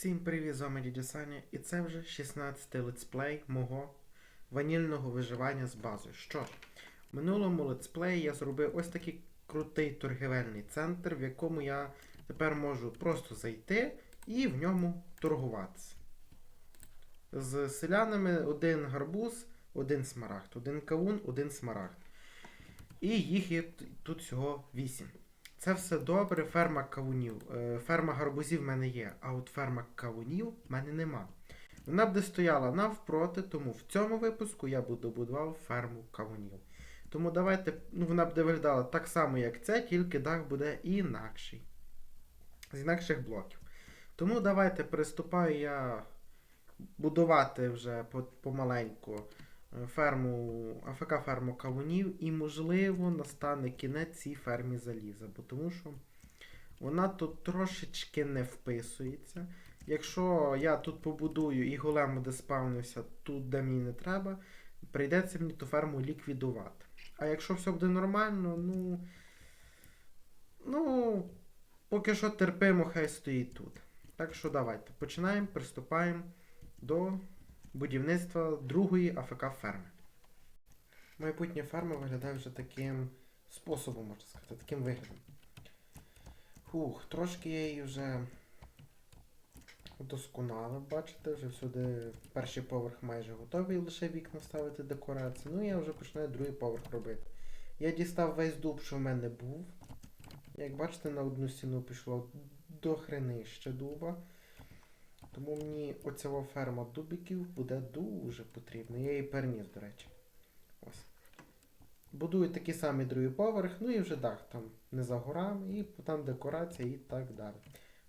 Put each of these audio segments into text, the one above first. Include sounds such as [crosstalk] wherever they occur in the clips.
Всім привіт, з вами дідя Саня, і це вже 16-й летсплей мого ванільного виживання з базою. Що ж, в минулому летсплеї я зробив ось такий крутий торгівельний центр, в якому я тепер можу просто зайти і в ньому торгуватися. З селянами один гарбуз, один смарагд, один кавун, один смарагд. І їх є тут всього 8. Це все добре, ферма кавунів. Е, Ферма гарбузів в мене є, а от ферма кавунів в мене нема. Вона б де стояла навпроти, тому в цьому випуску я буду будував ферму кавунів. Тому давайте, ну вона буде виглядала так само, як це, тільки дах буде інакший. З інакших блоків. Тому давайте приступаю я будувати вже помаленьку ферму, АФК ферму кавунів, і, можливо, настане кінець цій фермі заліза, бо тому що вона тут трошечки не вписується. Якщо я тут побудую і голем буде спавнився тут, де мені не треба, прийдеться мені ту ферму ліквідувати. А якщо все буде нормально, ну. Ну, поки що терпимо, хай стоїть тут. Так що давайте починаємо, приступаємо до будівництва другої АФК ферми. Майбутня ферма виглядає вже таким способом, можна сказати, таким виглядом. Фух, трошки я її вже удосконалив, бачите, вже всюди перший поверх майже готовий, лише вікна ставити декорації. Ну я вже починаю другий поверх робити. Я дістав весь дуб, що в мене був. Як бачите, на одну стіну пішло до хренища дуба. Тому мені оця ферма дубиків буде дуже потрібна. Я її переніс, до речі. Ось. Будую такий самий другий поверх, ну і вже дах там не за горами, і там декорація і так далі.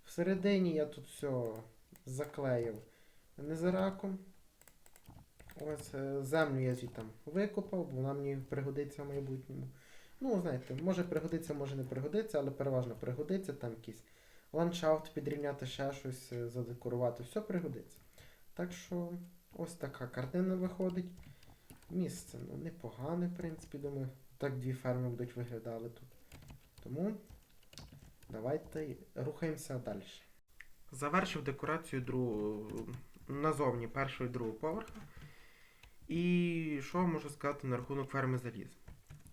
Всередині я тут все заклеїв незираком. Ось е, землю я звідти викопав, бо вона мені пригодиться в майбутньому. Ну, знаєте, може пригодиться, може не пригодиться, але переважно пригодиться там якийсь ландшафт підрівняти ще щось, е, задекорувати, все пригодиться. Так що ось така картина виходить. Місце ну, непогане, в принципі, думаю. Так дві ферми будуть виглядали тут. Тому давайте рухаємося далі. Завершив декорацію другого назовні першого і другого поверха. І що можу сказати на рахунок ферми заліза?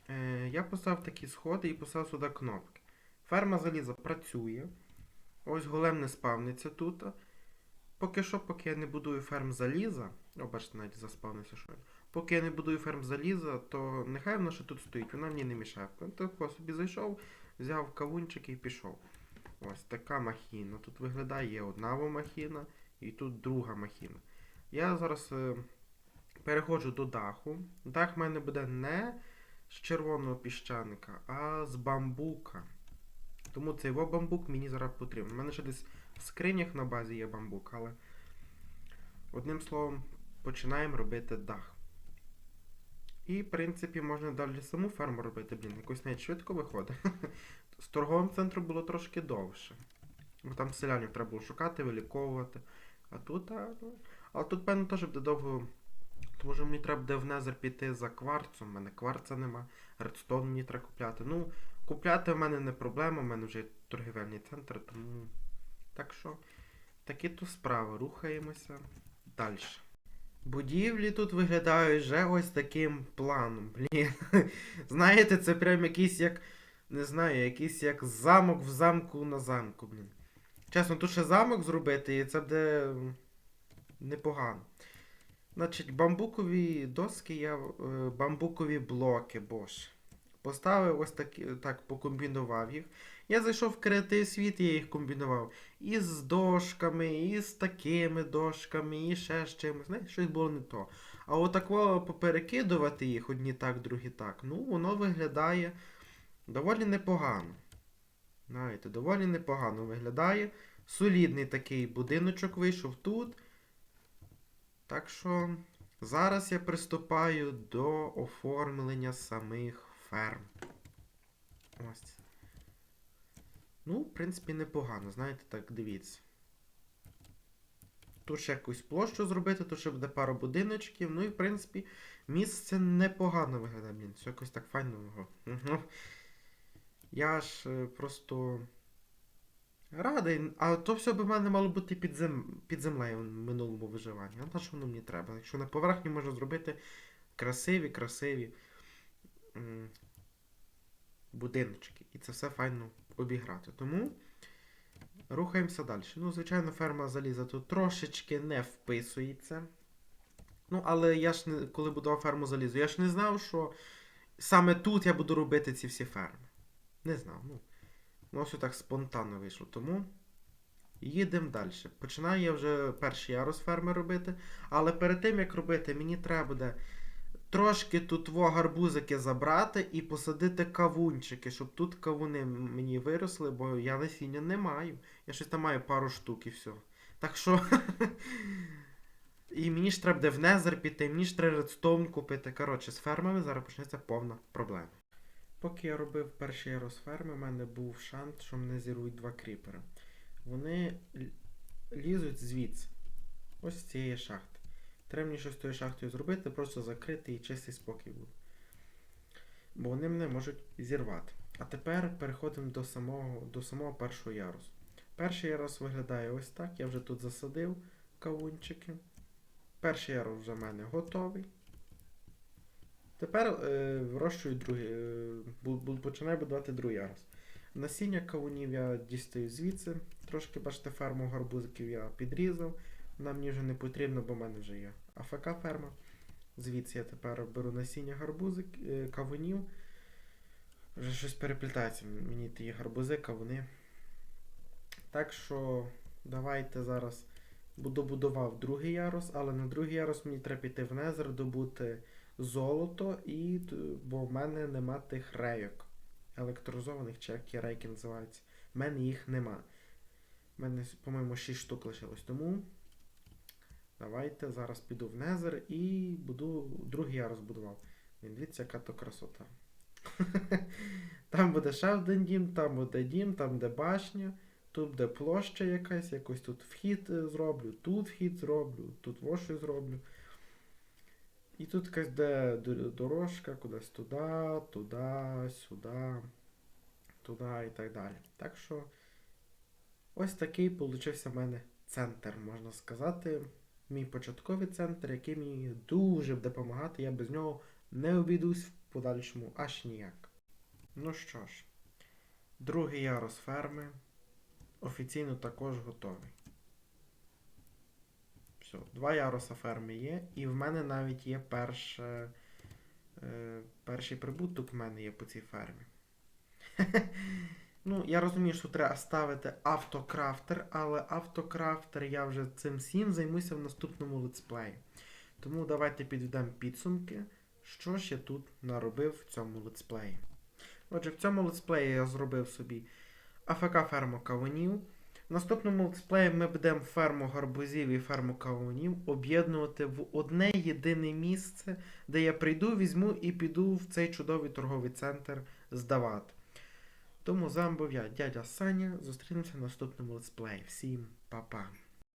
Е, я поставив такі сходи і поставив сюди кнопки. Ферма заліза працює. Ось голем не спавниться тут. Поки що, поки я не будую ферм заліза. О, бачите, навіть заспавнився щойно. Поки я не будую ферм заліза, то нехай вона ще тут стоїть, вона мені не мішає. Так собі зайшов, взяв кавунчик і пішов. Ось така махіна. Тут виглядає одна махіна і тут друга махіна. Я зараз е, переходжу до даху. Дах в мене буде не з червоного піщаника, а з бамбука. Тому цей бамбук мені зараз потрібен. У мене ще десь в скринях на базі є бамбук, але одним словом починаємо робити дах. І, в принципі, можна далі саму ферму робити, блін, якось навіть швидко виходить. [laughs] З торговим центром було трошки довше. Бо там селянів треба було шукати, виліковувати. А тут, а, ну, але тут, певно, теж буде довго. Тому що мені треба буде в Незер піти за кварцом, у мене кварца нема, редстон мені треба купляти. Ну, купляти в мене не проблема, в мене вже є торгівельний центр, тому. Так що, такі то справи, рухаємося далі. Будівлі тут виглядають вже ось таким планом. Блін. [laughs] Знаєте, це прям якийсь як. Не знаю, якийсь як замок в замку на замку, блін. Чесно, тут ще замок зробити, і це буде непогано. Значить, бамбукові доски я. е, Бамбукові блоки, боже. Поставив ось такі, так, покомбінував їх. Я зайшов в креатив світ, я їх комбінував. І з дошками, і з такими дошками, і ще з чимось. Знаєте, щось було не то. А отако поперекидувати їх одні так, другі так. Ну, воно виглядає доволі непогано. Знаєте, доволі непогано виглядає. Солідний такий будиночок вийшов тут. Так що зараз я приступаю до оформлення самих ферм. Ось. Ну, в принципі, непогано, знаєте, так, дивіться. Тут ще якусь площу зробити, тут ще буде пара будиночків. Ну і, в принципі, місце непогано виглядає, блін. Все якось так файно. Угу. Я ж е, просто Радий, а то все б в мене мало бути під, зем... під землею в минулому виживанні. А на що воно мені треба? Якщо на поверхні можна зробити красиві, красиві будиночки. І це все файно обіграти. Тому рухаємося далі. Ну, звичайно, ферма заліза тут трошечки не вписується. Ну, але я ж не, коли будував ферму залізу, я ж не знав, що саме тут я буду робити ці всі ферми. Не знав. Ну, ну ось так спонтанно вийшло. Тому їдемо далі. Починаю я вже перший ярус ферми робити. Але перед тим як робити, мені треба буде трошки тут во гарбузики забрати і посадити кавунчики, щоб тут кавуни мені виросли, бо я насіння не маю. Я щось там маю пару штук і все. Так що. [laughs] І мені ж треба буде в Незер піти, мені ж треба редстоун купити. Коротше, з фермами зараз почнеться повна проблема. Поки я робив перший ярус ферми, в мене був шанс, що мене зірують два кріпери. Вони лізуть звідси. Ось з цієї шахти. Треба мені щось з тою шахтою зробити, просто закрити і чистий спокій буде. Бо вони мене можуть зірвати. А тепер переходимо до самого, до самого першого ярусу. Перший ярус виглядає ось так. Я вже тут засадив кавунчики. Перший ярус вже в мене готовий. Тепер е, вирощую другий. Е, починаю будувати другий ярус. Насіння кавунів я дістаю звідси. Трошки, бачите, ферму гарбузиків я підрізав. Вона мені вже не потрібна, бо в мене вже є АФК ферма. Звідси я тепер беру насіння гарбузик, е, кавунів. Вже щось переплітається мені ті гарбузи, кавуни. Так що давайте зараз буду будував другий ярус, але на другий ярус мені треба піти в Незер, добути золото, і, бо в мене нема тих рейок. Електрозованих, чи як ті рейки називаються. В мене їх нема. У мене, по-моєму, 6 штук лишилось. Тому давайте зараз піду в Незер і буду другий ярус будував. Він дивіться, яка то красота. [laughs] Там буде ще один дім, там буде дім, там буде башня. Тут буде площа якась, якось тут вхід е, зроблю, тут вхід зроблю, тут воші зроблю. І тут якась де дорожка кудись туди, туди, сюди, туди і так далі. Так що ось такий получився в мене центр, можна сказати. Мій початковий центр, який мені дуже буде допомагати, я без нього не обійдусь в подальшому аж ніяк. Ну що ж, другий ярус ферми офіційно також готовий. Все, два яруса ферми є, і в мене навіть є перше, е, перший прибуток в мене є по цій фермі. [laughs] ну, я розумію, що треба ставити автокрафтер, але автокрафтер я вже цим всім займуся в наступному летсплеї. Тому давайте підведемо підсумки, що ж я тут наробив в цьому летсплеї. Отже, в цьому летсплеї я зробив собі АФК ферму кавунів. В наступному летсплеї ми будемо ферму гарбузів і ферму кавунів об'єднувати в одне єдине місце, де я прийду, візьму і піду в цей чудовий торговий центр здавати. Тому з вами був я, дядя Саня. Зустрінемося в наступному летсплеї. Всім па-па!